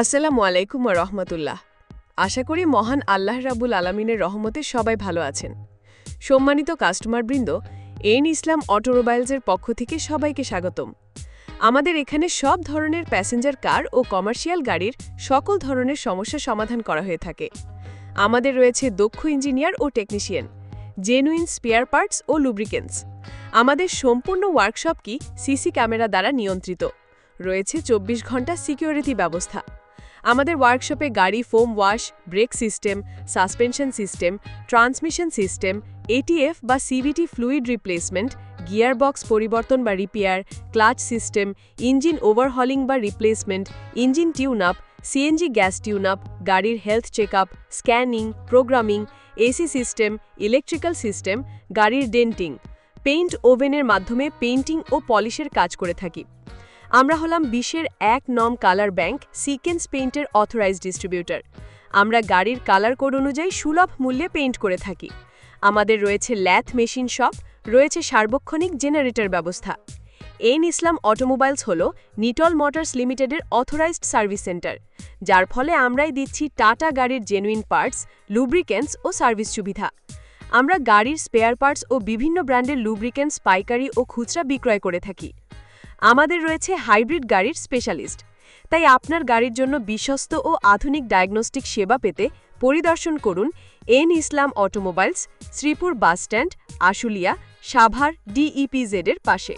আসসালামু আলাইকুম রহমতুল্লাহ। আশা করি মহান আল্লাহ রাবুল আলমিনের রহমতে সবাই ভালো আছেন। সম্মানিত কাস্টমারবৃন্দ, এন ইসলাম অটোমোবাইলসের পক্ষ থেকে সবাইকে স্বাগতম। আমাদের এখানে সব ধরনের প্যাসেঞ্জার কার ও কমার্শিয়াল গাড়ির সকল ধরনের সমস্যা সমাধান করা হয়ে থাকে। আমাদের রয়েছে দক্ষ ইঞ্জিনিয়ার ও টেকনিশিয়ান, জেনুইন স্পেয়ার পার্টস ও লুব্রিকেন্টস। আমাদের সম্পূর্ণ ওয়ার্কশপ কি সিসি ক্যামেরা দ্বারা নিয়ন্ত্রিত। রয়েছে চব্বিশ ঘণ্টা সিকিউরিটি ব্যবস্থা। আমাদের ওয়ার্কশপে গাড়ি foam wash brake system suspension system transmission system ATF বা সিভিটি ফ্লুইড রিপ্লেসমেন্ট গিয়ারবক্স পরিবর্তন বা repair clutch system engine overhauling বা replacement engine tune up CNG gas tune up গাড়ির health check up scanning programming AC system electrical system গাড়ির denting paint ওভেনের মাধ্যমে painting ও পলিশের কাজ করে থাকি। আমরা হলাম বিশ্বের এক নম কালার ব্যাংক, সিকেন্স পেইন্টের অথরাইজড ডিস্ট্রিবিউটর। আমরা গাড়ির কালার কোড অনুযায়ী সুলভ মূল্যে পেইন্ট করে থাকি। আমাদের রয়েছে ল্যাথ মেশিন শপ, রয়েছে সার্বক্ষণিক জেনারেটর ব্যবস্থা। এন ইসলাম অটোমোবাইলস হল নিটল মোটরস লিমিটেডের অথরাইজড সার্ভিস সেন্টার, যার ফলে আমরাই দিচ্ছি টাটা গাড়ির জেনুইন পার্টস, লুব্রিকেন্টস ও সার্ভিস সুবিধা। আমরা গাড়ির স্পেয়ার পার্টস ও বিভিন্ন ব্র্যান্ডের লুব্রিকেন্টস, পাইকারি ও খুচরা বিক্রয় করে থাকি। আমাদের রয়েছে হাইব্রিড গাড়ির স্পেশালিস্ট। তাই আপনার গাড়ির জন্য বিশ্বস্ত ও আধুনিক ডায়াগনস্টিক সেবা পেতে পরিদর্শন করুন N Islam automobiles, Sreepur bus stand Ashulia, Savar ডিইপিজেডের পাশে।